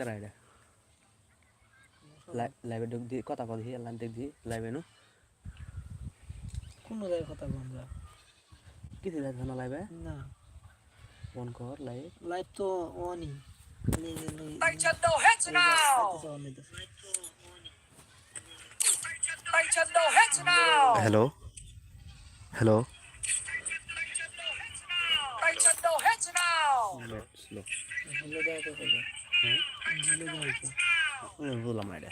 কারা এটা লাইভে ঢুক দিয়ে কথা কথা দিয়ে লাইন দেখ দিয়ে লাইভে নু কোন জায়গায় কথা বলব আমরা কিছু যাচ্ছে না লাইভে না ফোন কর লাইভ লাইভ তো অনই now! হ্যালো হ্যালো বললাম এটা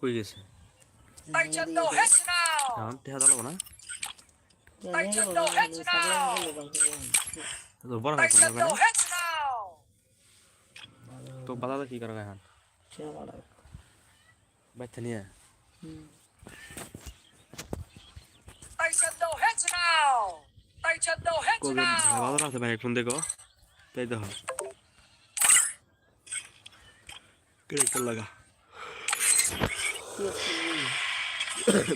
কই গেছে! এখন টেহা দাঁড়াবো না! তো বড় হয় বাধা কি করা এখন বাচ্চা নিয়ে! ভালো ভাই ফোন দেখো তাই হয় ক্যারেক্টার লাগা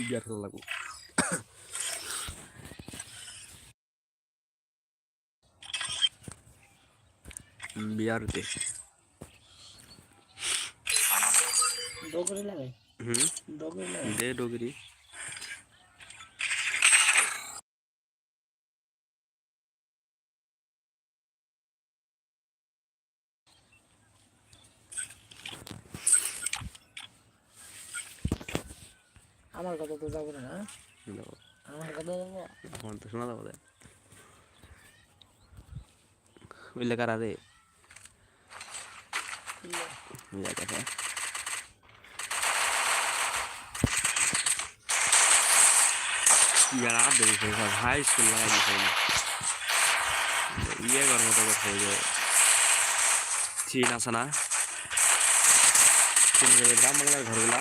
বিয়ার খেলা লাগু বিয়ারতে ডগরে লাগাই হুম ডগরে দে ডোগরি আমার কথা তো যাব না না। আমার কথা যাব আমার তো শোনা যাব বুঝলে কারা রে? দিছে? ইয়ে চীন আছে না? ঘরগুলা।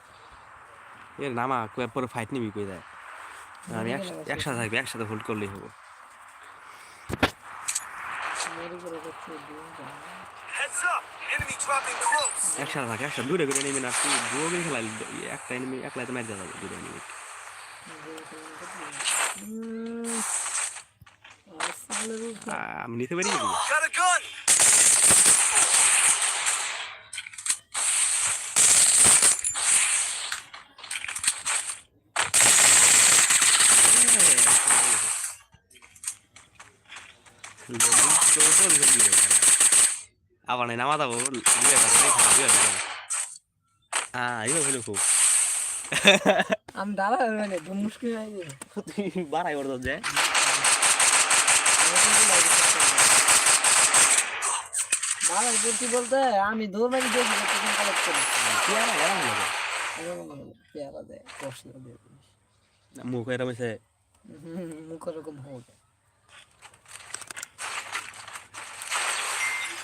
এ নামা কয়ে পরে ফাইট নিবি কই যায়? আমি একসা- একসাথে থাকবি একসাথে হোল্ড করলেই হব! একসাথে থাক একসাথে। দূরে করে নেবি না তুই দুটো করে খেলাই একটা এনিমি একলাতে মারি যাবে দুটো এনিমি আমি নিতে পারি নাকি? Got a gun! তো তো লিখে দিবে আবার নামা দাও হ্যাঁ খুব আমি দাঁড়া মানে মুশকিল বাড়াই ওর যে দাঁড়া করছি বলতে আমি দৌড় মারি দেখি তখন কালেক্ট করি কি আর এরকম লাগে পেয়ারা দেয় কষ্ট দেয় মুখ এরকম মুখ ওরকম হোক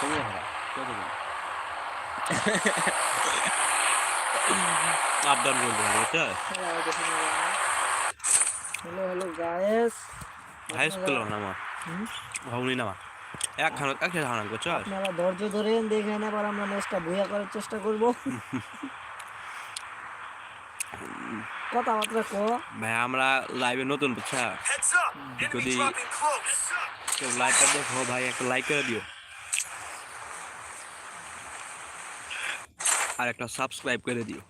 তুমি হারা কে দেবে আপ ডাউন করবে বুঝছ hello hello guys hi school নামা ভাবনি নামা এক খান এক খান বুঝছ আপনারা ধৈর্য ধরেন দেখেন এবার আমরা ম্যাচটা ভুয়া করার চেষ্টা করব কথাবার্তা ক ভাই আমরা লাইভে নতুন বুঝছা close. কেউ লাইভটা দেখো ভাই একটা লাইক করে দিও আর একটা সাবস্ক্রাইব করে দিও।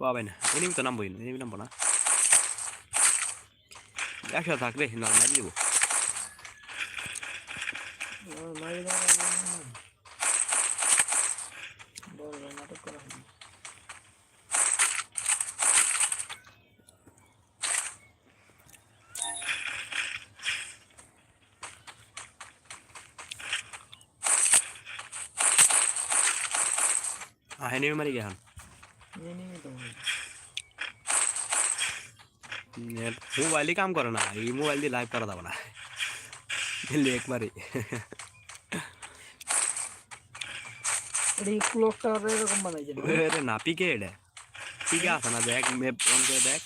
কবে না? এনিমি তো নামবই না এনিমি নামবো না। একসাথে থাকবে না মারি দেবো আমার মারি দাও বল বল, নাটক করা হলো। হ্যাঁ এনিমি মারি গে এখন এনিমি তো বল। মোবাইলই কাম করে না এই মোবাইল দিয়ে লাইভ করা যাবে না দিল্লি একবারই এটা এই ক্লকটা এরকম বানাইছে না? আরে না পিকে এটা পিকে আছে না দেখ মেপ অন করে দেখ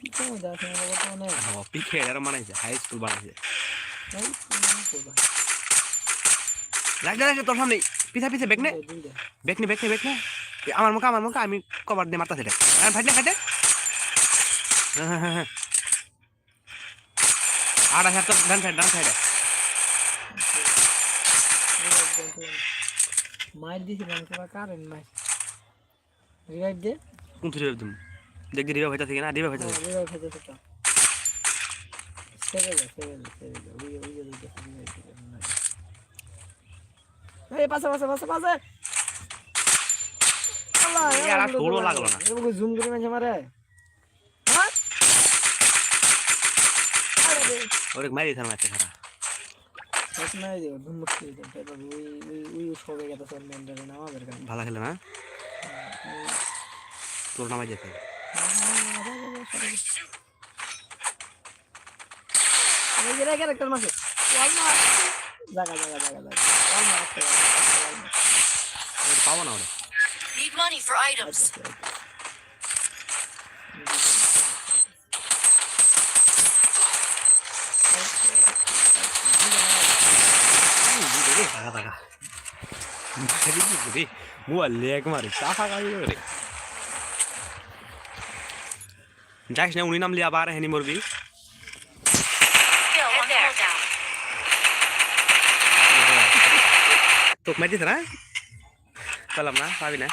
পিছনে মধ্যে আছে না বর্তমানে হ্যাঁ পিকে এটা বানাইছে হাই স্কুল বানাইছে এই, এনিমি কোথায়? দেখ দেখ দেখ, তোর সামনে পিছা পিছে বেক নে। এই দুইটা। বেক বেক নে বেক নে। আমার মুখে আমার মুখে আমি কভার দিয়ে মারতাছি এটা। হ্যাঁ ফাইটে ফাইটে আর হাত তো ডান সাইড ডান সাইডে মাইর দিছিলাম তোরা কারেন্ট মাইর। রিভাইভ দে। কোন তুই তুমি দেখ রিভাইভ হইতাছে না রিভাইভ হইতাছে। রিভাইভ খেতে সেটা সেভে যা সেভে যা সেভে যা ওই ওই ওই রিভাইভ এই পাশে পাশে পাশে পাশে। লাগল না। জুম করে মাঝে মারে হ্যাঁ? ওরে মারি দিতাম একটা খারাপ ভালো খেলে না? তোর নামে যেতে একটা মাসে জায়গা জায়গা জায়গা জায়গা ওয়ালমার্ট ওরে পাবো না ওরে Need money for items. থাকা থাকা মোবাইল লেগ মারি চাফা গাড়ি রে যাইস না উনি নাম লিয়া বার হেনি মরবি তোক না পেলাম না পাবি না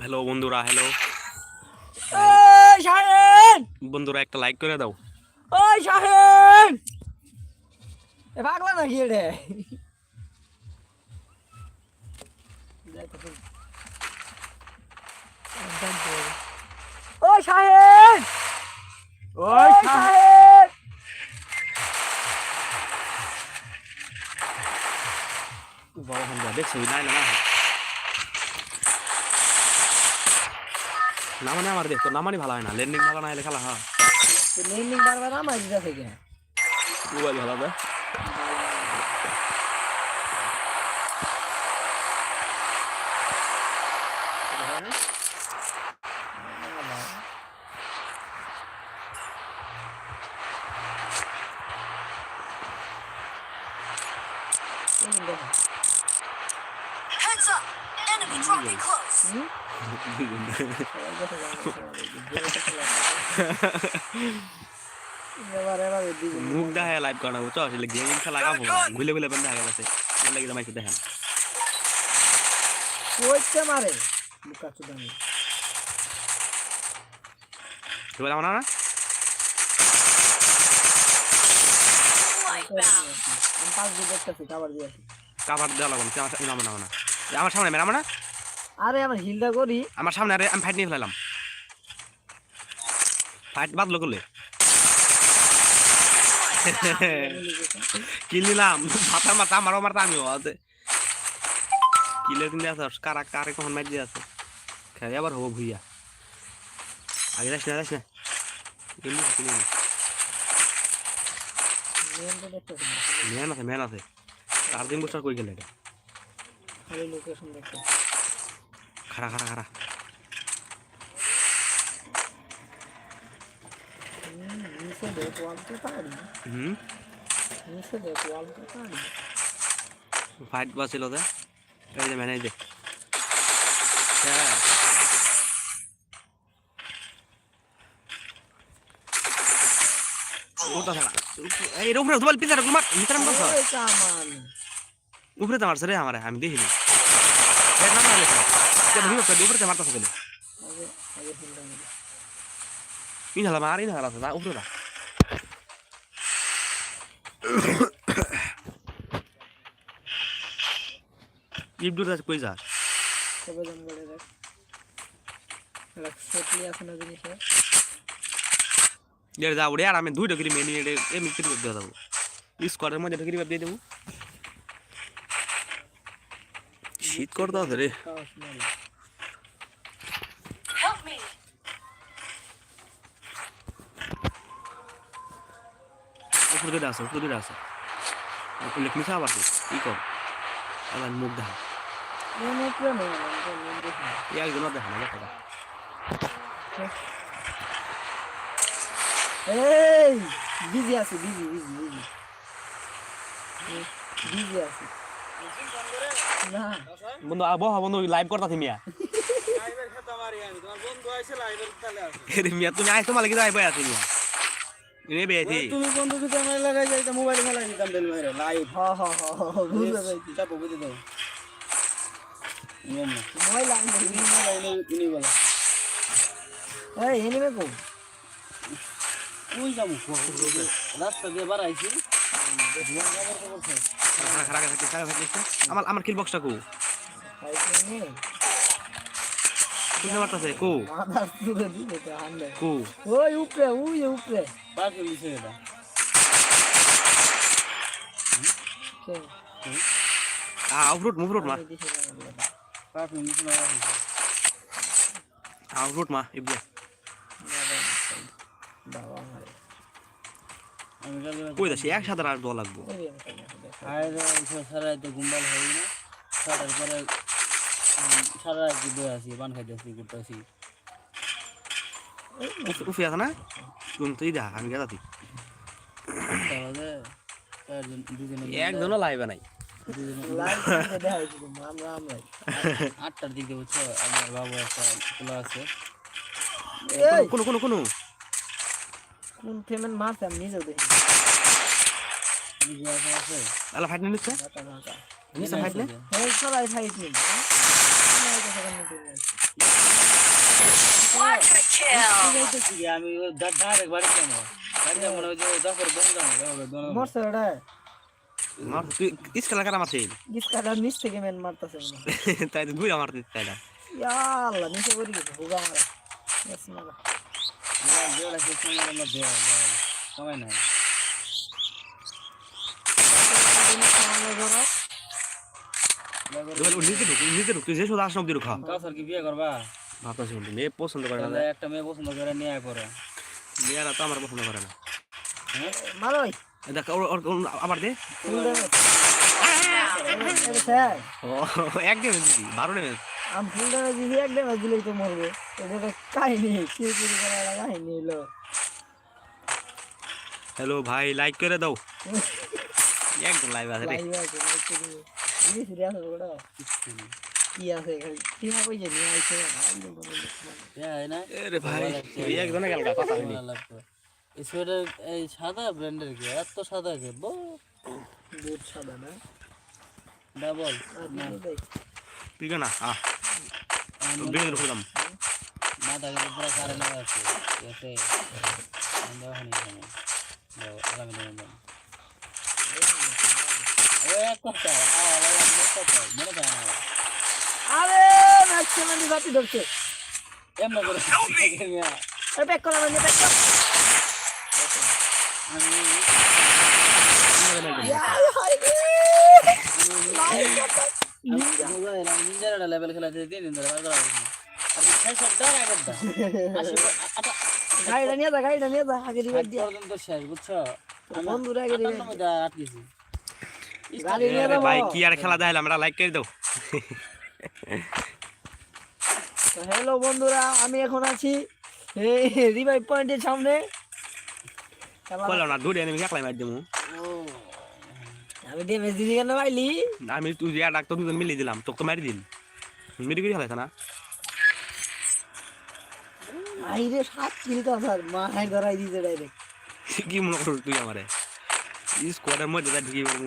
হ্যালো বন্ধুরা হ্যালো ওই বন্ধুরা একটা লাইক করে দাও। ওই শাহেন! পাগলা নাকি রে একদম পুরো। ওই শাহেদ। ওই বড় নাই না না নামানি আমার দেখ তোর নামানি ভালো হয় না ল্যান্ডিং ভালো না হলে খেলা হয়। লেন্ডিং বারবার আমার দিদা থেকে। মোবাইল ভালো হবে। Heads up! Enemy dropping close. মুখ দেখা লাইভ করা বুঝছ আসলে গেম খেলা কাম ঘুলে ঘুলে বেন দেখা গেছে। এর লাগি জামাইছে দেখেন। কইতে মারে লুকা চুদানি এবার আমার না কাভার দেওয়া লাগবে না, আমার নামা না। আমার সামনে মেরা না আরে আমার হিলটা করি। আমার সামনে আরে আমি ফাইট নিয়ে ফেলাম ফাইট বাদলো করলে কিল নিলাম। মাথা মাথা আমারও মারতা আমিও আছে। কিলের কিন্তু আছে কারা কারে কখন মার দিয়ে আছে? খেলে আবার হব ভুইয়া। আগে যাস না যাস না। না মেন আছে মেন আছে। চার দিন বছর কই গেলে এটা? খালি লোকেশন নিচে দেখ ওয়াল পারি হুম? নিচে দেখ ওয়াল পারি ফাইট বাছিল যে এই যে। মেনে এই যে হ্যাঁ ওটা ছাড়া এই উপরে তোমার পিছারে তোমার ভিতরে উপরে তো মারছে রে আমারে, আমি দেখিনি। এর নাম আলে কেন ভিউ করে উপরে তো মারতাছ কেন আগে আগে হিলটা নিবি ইন হলা মারি না হলা না উপরে না ইবদুর দাস কই যা সবে জন করে দেখ এটা আছে আমি দুইটা করে মেনি এমনি করে দেবো স্কোয়াডের মধ্যে দিয়ে দেবো। শীত করতে আছে রে! উপরে দুইটা আছে উপরে দুইটা আছে উল্লেখ মিশা আবার ই কর আবার মুখ দেখা একজন দেখা না দেখা এই বিজি আছে বিজি বিজি বিজি বিজি আছে বন্ধু আবো বন্ধু লাইভ করতা মিয়া। মিয়া তুমি আইছো মালিক যাই বই আছে মিয়া। রে বেয়াতি তুমি বন্ধু যদি আমার লাগাই যাই মোবাইল ফেলাই দিতাম তেল মেরে লাইভ হ হ হ হ বুঝতে পারছি। চাপো বুঝে দাও। মোবাইল আনব ইনি মোবাইল ইনি বলা। এই এনিমে কো? যাব। রাস্তা দিয়ে খারা খারা আমার আমার কিল বক্সটা কো। ফাইট নেই বুঝতে পারতাছে? কো। মাথা তুলে দিবে তো হান্ডে কো। ওই উপরে ওই উপরে। পার্কে লিখে এটা কে আ আউটরুট মুভরুট মা। আমি দিছি না বলে পার্কে লিখে না আউটরুট মা ইবলিয়া বাবা। আমারে আমি কাল কই দাসি? একসাথে আর দল লাগবো। আয় সারা রাত হই না। সারার পরে সারা রাত বয়ে আছি পান খাইতে আসি করতে আসি উফি আছে না? তুমি তুই দা আমি গেলাতি একজনও লাইবে নাই। আটটার দিকে বুঝছ আমার বাবু একটা খোলা আছে। কোনো কোনো কোনো। কোন পেমেন্ট মারছে আমি নিজেও দেখি আলা ফাইট নিচ্ছে নিচ্ছে ফাইট নে ফাইট নেই Quadra kill! যাইতেছি কি আমি ডাইরেক্ট বাড়ি কেন বাড়ি মনে হয় যে দশের বন্ধ মরছে ওটা মার তুই ইসকা লাগা মারছে গিসকাটা নিচ থেকে মারতেছে হয়। তাই তো দুই আমার তাই না ইয়া আল্লাহ নিচে পড়ে গেছে সময় নাই পছন্দ করে না একটা মেয়ে পছন্দ করে নিয়ে পরে মেয়েরা তো আমার পছন্দ করে না হ্যাঁ দেখ ওর- ওর- ওর আবার দে ফুল ড্যামেজ স্যার ও এক বারো ডেমেজ আমি ফুল ড্যামেজ দিছি এক ড্যামেজ দিলেই তো মরবে। এটা কাহিনী কি চুরি করার কাহিনী হলো। হ্যালো ভাই লাইক করে দাও। একদম লাইভ আছে লাইভ আছে দিদি সিরিয়াস হবে ওটা কি আছে এখানে? কি নিয়ে আইছে হ্যাঁ না। আরে ভাই একজনে গেল কথা হয়নি এই সোয়েটার এই সাদা ব্র্যান্ডের কি? এত সাদা কে? বো সাদা না? ডাবল ঠিক না। আ বিয়ে করলাম মাথা কিন্তু পুরো সারে না আছে আমরা ওখানে এখানে আগামী দিনে দাও ও এক কথা আ আলাদা এক কথা থাকে না আরে ম্যাক্সিমাম বাতি ধরছে এমন করে মিয়া করা মানে ব্যাক কর আমি লেভেল খেলা তিন দিন ধরে বার করা আর শেষ একটা আগের গাড়িটা নিয়ে যা গাড়িটা নিয়ে যা আগে রিভাইভ দিয়ে পর্যন্ত শেষ বুঝছ বন্ধুরা আগে রিভাইভ আটান্ন আটকেছি গাড়ি নিয়ে আরে যাব ভাই কি আর খেলা লাইক করে দাও হ্যালো বন্ধুরা আমি এখন আছি রিভাইভ পয়েন্টের সামনে খেলা- না দূরে আমি একলাই মার দেবো আমি ড্যামেজ দিদি কেন পাইলি আমি তুই যে ডাক্তার দুজন মিলিয়ে দিলাম তোকে তো মারি দিন মেরে করে খেলাইছ না? আইরে সাত কিল তো স্যার মাথায় ধরাই দিতে ডাইরেক্ট কি মনে করো তুই আমারে? স্কোয়াডের মধ্যে যা পারব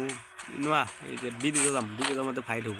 নোয়া এই যে বিদি দিলাম দুজনের মধ্যে ফাইট হব।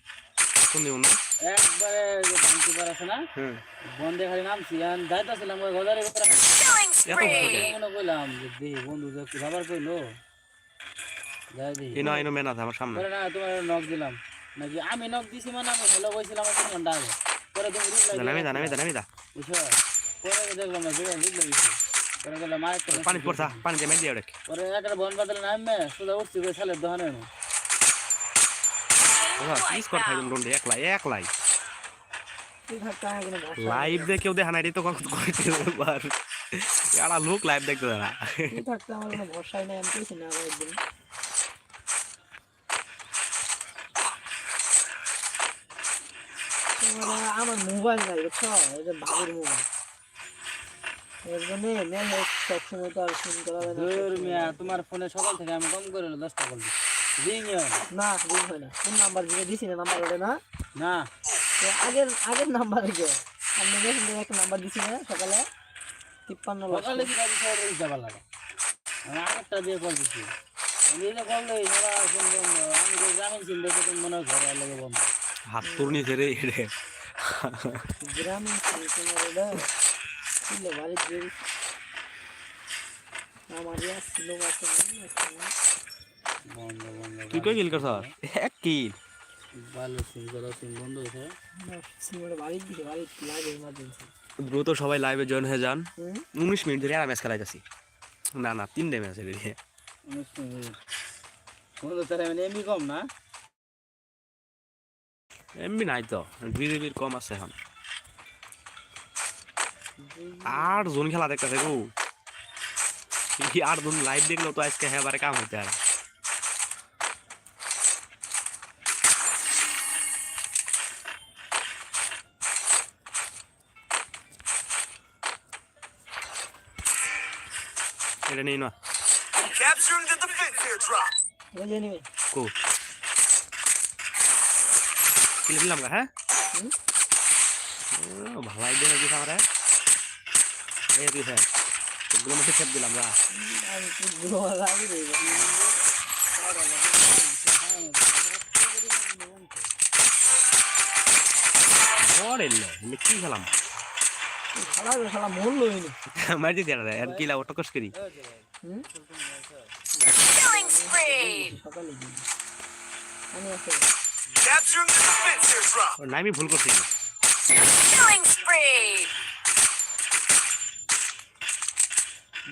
কথা না? একবারে যে ভাঙতি না? বন্ধে খালি নামছি আর যাইতাছিলাম গজারে করে Killing এত spree! মনে কইলাম যে বন্ধু একটু খাবার কইলো। এনো এনো মেন আমার সামনে। না তোমার নক দিলাম। নাকি আমি নক দিছি মানে আমি কইছিলাম ঘণ্টা আগে। পরে তুমি দা বুঝছ? পরে দেখলাম না যেটা রিপ্লাই পরে গেলাম মায়ের পানি পড়ছা পানি দিয়ে দিয়ে পরে একটা বন বাদলে নামে সুদা উঠছি সালের দোকানে। একলাই একলাই তুই থাকতে আমার কোনো ভরসা নেই। লাইভ দেখে কেউ দেখা নাই তো কখন কইতে বার এরা লোক লাইভ দেখতে দেয় থাকতে আমার কোনো ভরসাই নেই আমি কইছি না। আবার একদিন তোমার আমার মোবাইল নাই বুঝছ? এটা বাবুর মোবাইল এর জন্য মেল সবসময় তো আর ফোন করা তোমার ফোনে সকাল থেকে আমি কম করে দশটা কল না রিং হয় না। কোন নাম্বার দিয়ে দিছি না নাম্বার ওটা না। না। তো আগের আগের নাম্বার কে? আমি থেকে একটা নাম্বার দিছি না সকালে। তিপ্পান্ন সকালে কি কাজ করে যাবার লাগে। আমি আরেকটা দিয়ে কল দিছি। আমি এটা কল দেই সারা ফোন আমি যে গ্রামীণ সিম দেখে তুমি মনে হয় ঘরে লাগে বন্ধ। হাত তোর নিচে রে রে। গ্রামীণ ছিল তোমার ছিল? বাড়ির আমার ছিল মাসে তুই কই গেল করছ? এক কিল। ভালো সিম করা সিম বন্ধ হয়েছে। সিমের বাড়ির দিকে বাড়ির লাগে ইমার্জেন্সি দ্রুত সবাই লাইভে জয়েন হয়ে যান। হুম? উনিশ মিনিট ধরে আর ম্যাচ খেলাইতেছি না না তিনটে ম্যাচ মিনিট। তার মানে এমনি কম না? এমবি নাই তো। বিজেপির কম আছে এখন। আর জোন খেলা দেখতেছে গো। আর জোন লাইভ দেখলেও তো আজকে হ্যাঁ কাম হইতে আর এটা নেই না। Capturing the defense. ওই যে কো কিলে দিলাম গা হ্যাঁ? হুম। ও, ভালো আইডিয়া হয়েছে আমার। এই তুই হ্যাঁ। এগুলো মধ্যে খেপ দিলাম গা বড় এলে কি খেলাম? মন মারি দিয়ে আর কিলা করি। ভুল করছি।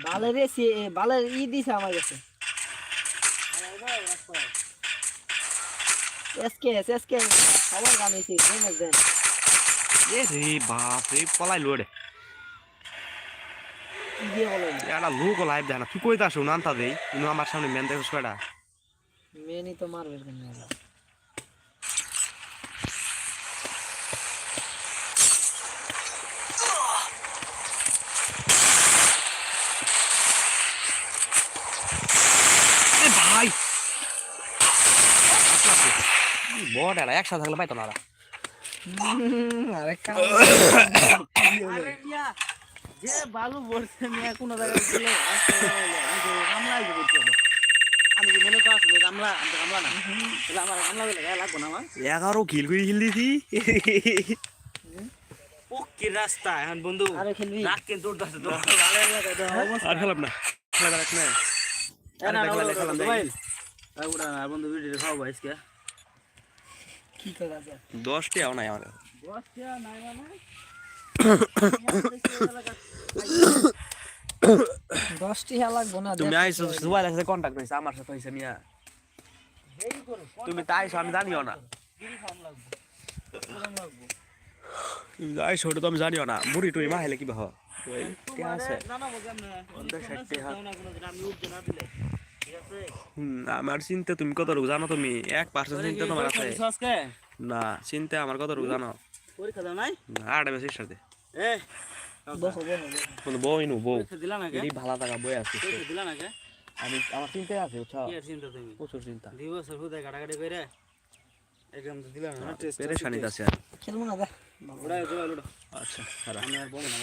বালের বালের ই দিছে আমার কাছে। এসকে এসকে সবার গান দেন এ রে বাপ রে পলাই লোড়ে বলেন এটা লোক লাইভ দেয় না। তুই কইতা আসো নানতা দেই। কিন্তু আমার সামনে মেন দেখছ কয়টা মেনি তো মারবে ভাই! বড় একসাথে থাকলে পাইতো না যে বালু বলছে মিয়া কোন জায়গায় ছিল কামলা করতে হবে আমি কি মনে করছি কামলা আমি তো কামলা না তাহলে আমার কামলা হলে গায়ে লাগবো না আমার এগারো কিল করে হিল দিছি পক্ষী রাস্তা এখন বন্ধু আরে খেলবি রাত কিন্তু তো ভালো তো আর খেলাম না খেলা দেখ না খেলা খেলা উড়া না, বন্ধু ভিডিও খাওয়াবো আজকে কি করে আছে দশটাও নাই আমার দশটি হ্যাঁ লাগবো না তুমি আইসো সাথে কন্টাক্ট হইছে আমার সাথে হইছে মিয়া। তুমি তাই আমি জানিও না। তুমি তো আমি জানিও না। বুড়ি টুড়ি মাহাইলে কি ভাব কে আছে আমার চিন্তা তুমি কত রোগ জানো তুমি? এক পার্সেন্ট চিন্তা তোমার আছে। না চিন্তা আমার কত রোগ জানো? পরীক্ষা দাও নাই? না বেশি সাথে এ বউ। ইনু বউ ভালো বই আছে। পরীক্ষা দিলা না কে আমি আমার চিন্তায় আছে বুঝছ? কি চিন্তা তুমি? প্রচুর চিন্তা। দুই বছর একদম তো না টেস্ট আছে খেলব না ওটা আচ্ছা আমি আর বলব না